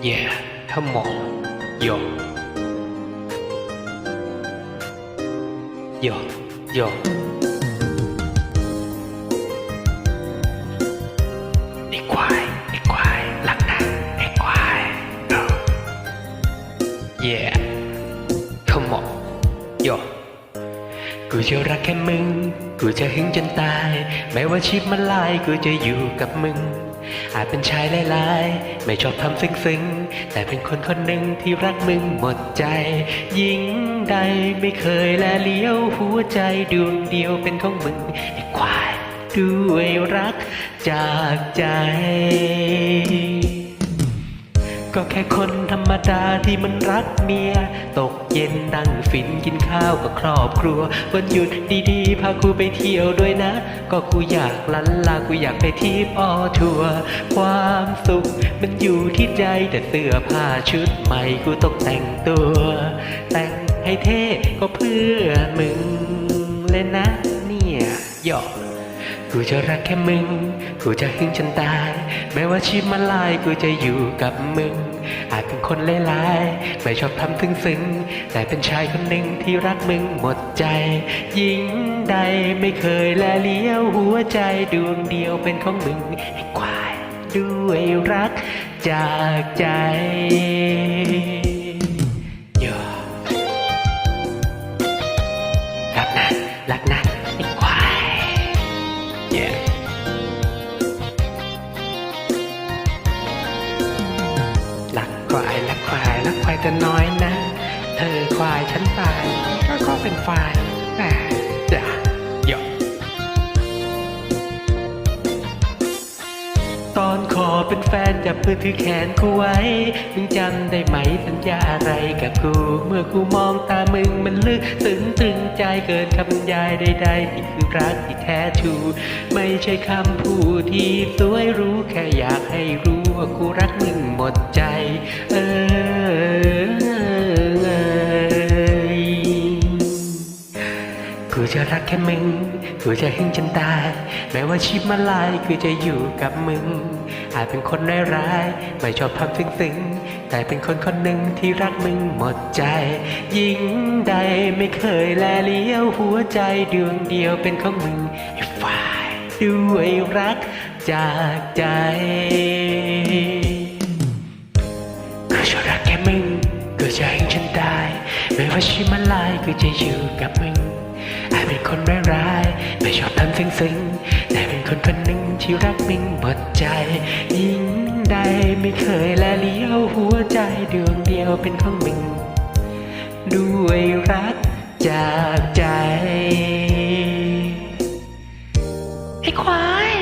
Yeah come on yo yo yo ไอ้ควายไอ้ควายหลักนะไอ้ควาย no yeah come on yo กูจะรักแค่มึง กูจะหึงจนตาย แม้ว่าชีพมันลาย กูจะอยู่กับมึง อาจเป็นชายหลายๆ ไม่ชอบทำซึ้งๆ แต่เป็นคนคนหนึ่งที่รักมึงหมดใจ ยิ่งใดไม่เคยแลเลี้ยวหัวใจดวงเดียวเป็นของมึงไอ้ควายด้วยรักจากใจ ก็แค่คนธรรมดาที่มันรักเมีย ตกเย็นนั่งฟินกินข้าวกับครอบครัว วันหยุดดีๆ พากูไปเที่ยวด้วยนะ ก็กูอยากลันลากูอยากไปทีปออทัวร์ความสุขมันอยู่ที่ใจแต่เสื้อผ้าชุดใหม่กูต้องแต่งตัว แต่งให้เท่ก็เพื่อมึงเลยนะ เนี่ยหยอก กูจะรักแค่มึง กูจะหึงจนตาย แม้ว่าชีพมันลายกูจะอยู่กับมึง อาจเป็นคนหลายๆไม่ชอบทำถึงซึ้ง แต่เป็นชายคนหนึ่งที่รักมึงหมดใจ ยิ่งใดไม่เคยแลเลี้ยวหัวใจดวงเดียวเป็นของมึงไอ้ควายด้วยรักจากใจ กควายรักควายรักควายแต่น้อยนะ เธอควายฉันตายก็ก็เป็นฝ่ายแต่จ้ะหยอกตอนขอเป็นแฟนจับมือถือแขนกูไว้ มึงจำได้ไหมสัญญาอะไรกับกู เมื่อกูมองตามึงมันลึกซึ้งตึงใจเกินคำบรรยายใดๆนี่คือรักที่แท้ทรูไม่ใช่คำพูดที่สวยรู้แค่อยากให้รู้ว่ากูรักมึงหมดใจ เอ จะรักแค่มึงกูจะหึงจนตายแม้ว่าชีพมันลายกูจะอยู่กับมึง อาจเป็นคนร้ายๆไม่ชอบทำซึ้งๆ แต่เป็นคนคนหนึ่งที่รักมึงหมดใจ ยิ่งใดไม่เคยแลเลี้ยวหัวใจดวงเดียวเป็นของมึงไอ้ฝ่ายด้วยรักจากใจกูจะรักแค่มึงกูจะห้ฉันตายไม่ว่าชีพมันลายกูจะอยู่กับมึง อาจเป็นคนร้ายๆไม่ชอบทำซึ้งๆแต่เป็นคนคนหนึ่งที่รักมึงหมดใจ ยิ่งใดไม่เคยแลเลี้ยวหัวใจดวงเดียวเป็นของมึงด้วยรักจากใจ ไอ้ควาย